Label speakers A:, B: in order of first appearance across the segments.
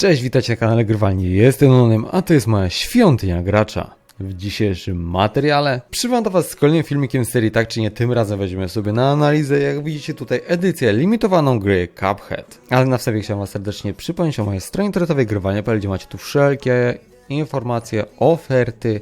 A: Cześć, witajcie na kanale Grywalni. Jestem Nonem, a to jest moja świątynia gracza. W dzisiejszym materiale przybywam do Was z kolejnym filmikiem serii Tak czy Nie. Tym razem weźmiemy sobie na analizę, jak widzicie tutaj, edycję limitowaną gry Cuphead. Ale na wstępie chciałem Was serdecznie przypomnieć o mojej stronie internetowej Grywalnia.pl, gdzie macie tu wszelkie informacje, oferty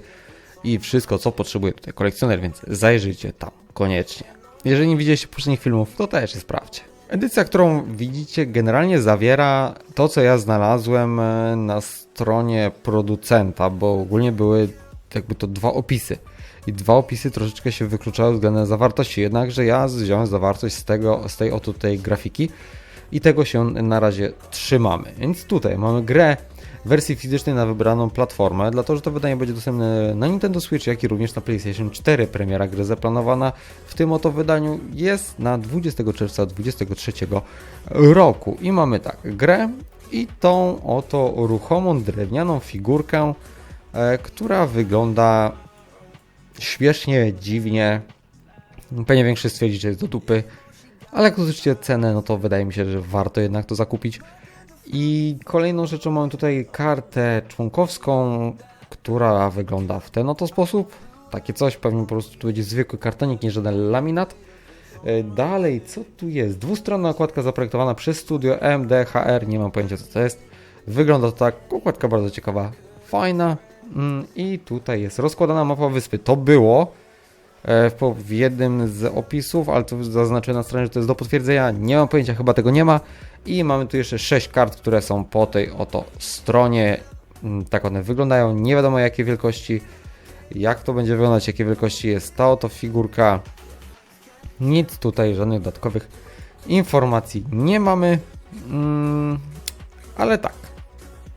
A: i wszystko, co potrzebuje tutaj kolekcjoner, więc zajrzyjcie tam koniecznie. Jeżeli nie widzieliście poprzednich filmów, to też je sprawdźcie. Edycja, którą widzicie, generalnie zawiera to, co ja znalazłem e, na stronie producenta, bo ogólnie były jakby to dwa opisy. I dwa opisy troszeczkę się wykluczały względem zawartości, jednakże ja wziąłem zawartość z, tego, z tej oto tej grafiki i tego się na razie trzymamy. Więc tutaj mamy grę wersji fizycznej na wybraną platformę, dlatego że to wydanie będzie dostępne na Nintendo Switch, jak i również na PlayStation 4. Premiera gry zaplanowana w tym oto wydaniu jest na 20 czerwca 2023 roku. I mamy tak, grę i tą oto ruchomą drewnianą figurkę, e, która wygląda śmiesznie, dziwnie. Pewnie większość stwierdzi, że jest do dupy, ale jak zobaczycie cenę, no to wydaje mi się, że warto jednak to zakupić. I kolejną rzeczą mamy tutaj kartę członkowską, która wygląda w ten oto sposób. Takie coś, pewnie po prostu tu będzie zwykły kartonik, nie żaden laminat. E, Dalej, co tu jest? Dwustronna okładka zaprojektowana przez studio MDHR, nie mam pojęcia co to jest. Wygląda to tak, okładka bardzo ciekawa, fajna. Mm, I tutaj jest rozkładana mapa wyspy. To było w w jednym z opisów, ale to zaznaczę na stronie, że to jest do potwierdzenia. Nie mam pojęcia, chyba tego nie ma. I mamy tu jeszcze 6 kart, które są po tej oto stronie. Mm, Tak one wyglądają. Nie wiadomo jakie wielkości. Jak to będzie wyglądać, jakie wielkości jest ta oto figurka. Nic tutaj, żadnych dodatkowych informacji nie mamy. Mm, ale tak.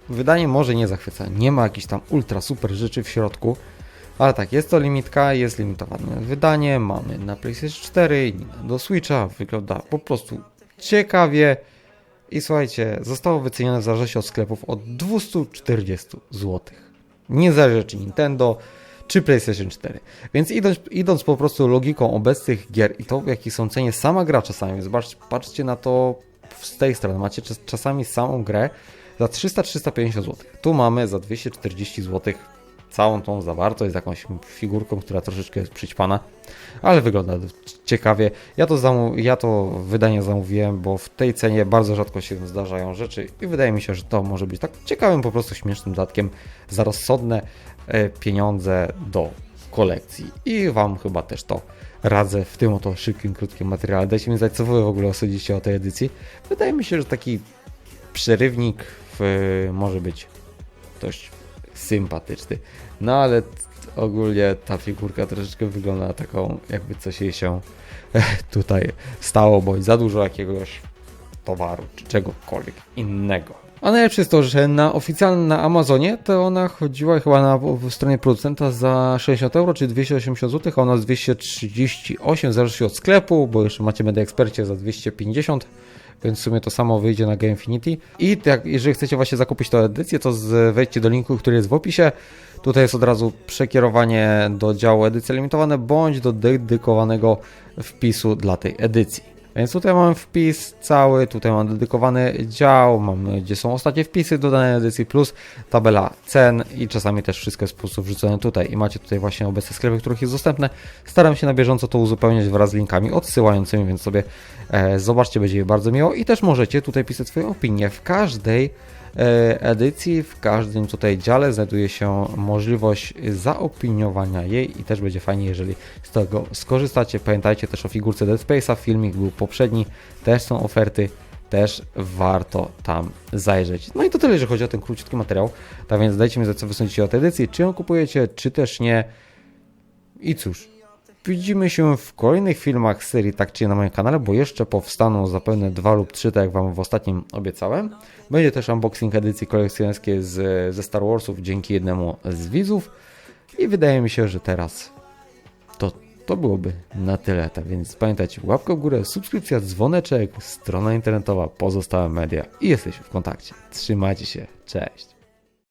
A: Wydanie może nie zachwyca. Nie ma jakichś tam ultra super rzeczy w środku. Ale tak, jest to limitka, jest limitowane wydanie. Mamy na PlayStation 4, do Switcha. Wygląda po prostu ciekawie. I słuchajcie, zostało wycenione w zależności od sklepów od 240 zł. Niezależnie czy Nintendo, czy PlayStation 4. Więc idąc, idąc po prostu logiką obecnych gier i to w są cenie sama gra czasami, patrz, patrzcie na to z tej strony. Macie czas, czasami samą grę za 300-350 zł. Tu mamy za 240 zł całą tą zawartość z jakąś figurką, która troszeczkę jest przyćpana, ale wygląda ciekawie. Ja to, ja to wydanie zamówiłem, bo w tej cenie bardzo rzadko się zdarzają rzeczy i wydaje mi się, że to może być tak ciekawym, po prostu śmiesznym dodatkiem za rozsądne e, pieniądze do kolekcji. I Wam chyba też to radzę w tym oto szybkim, krótkim materiale. Dajcie mi znać, co Wy w ogóle osądzicie o tej edycji. Wydaje mi się, że taki przerywnik w, może być dość sympatyczny. No ale ogólnie ta figurka troszeczkę wygląda na taką, jakby coś jej się tutaj stało, bądź za dużo jakiegoś towaru czy czegokolwiek innego. A najlepsze jest to, że na oficjalnym na Amazonie to ona chodziła chyba na w stronie producenta za 60 euro, czy 280 zł, a ona z 238, zależy od sklepu, bo jeszcze macie Media Expercie za 250 więc w sumie to samo wyjdzie na Gamefinity. I tak, jeżeli chcecie właśnie zakupić tę edycję, to wejdźcie do linku, który jest w opisie. Tutaj jest od razu przekierowanie do działu edycje limitowane, bądź do dedykowanego wpisu dla tej edycji. Więc tutaj mamy wpis cały, tutaj mam dedykowany dział, mamy gdzie są ostatnie wpisy do danej edycji, plus tabela cen i czasami też wszystko jest po wrzucone tutaj. I macie tutaj właśnie obecne sklepy, których jest dostępne. Staram się na bieżąco to uzupełniać wraz z linkami odsyłającymi, więc sobie e, zobaczcie, będzie mi bardzo miło. I też możecie tutaj pisać swoje opinie. W każdej edycji, w każdym tutaj dziale znajduje się możliwość zaopiniowania jej i też będzie fajnie, jeżeli z tego skorzystacie. Pamiętajcie też o figurce Dead Space'a, filmik był poprzedni, też są oferty, też warto tam zajrzeć. No i to tyle, jeżeli chodzi o ten króciutki materiał. Tak więc dajcie mi znać, co wy sądzicie o tej edycji, czy ją kupujecie, czy też nie. I cóż, widzimy się w kolejnych filmach serii Tak czy na moim kanale, bo jeszcze powstaną zapewne dwa lub trzy, tak jak Wam w ostatnim obiecałem. Będzie też unboxing edycji kolekcjonerskiej z, ze Star Warsów dzięki jednemu z widzów. I wydaje mi się, że teraz to, to byłoby na tyle. Tak więc pamiętajcie, łapka w górę, subskrypcja, dzwoneczek, strona internetowa, pozostałe media i jesteśmy w kontakcie. Trzymajcie się, cześć.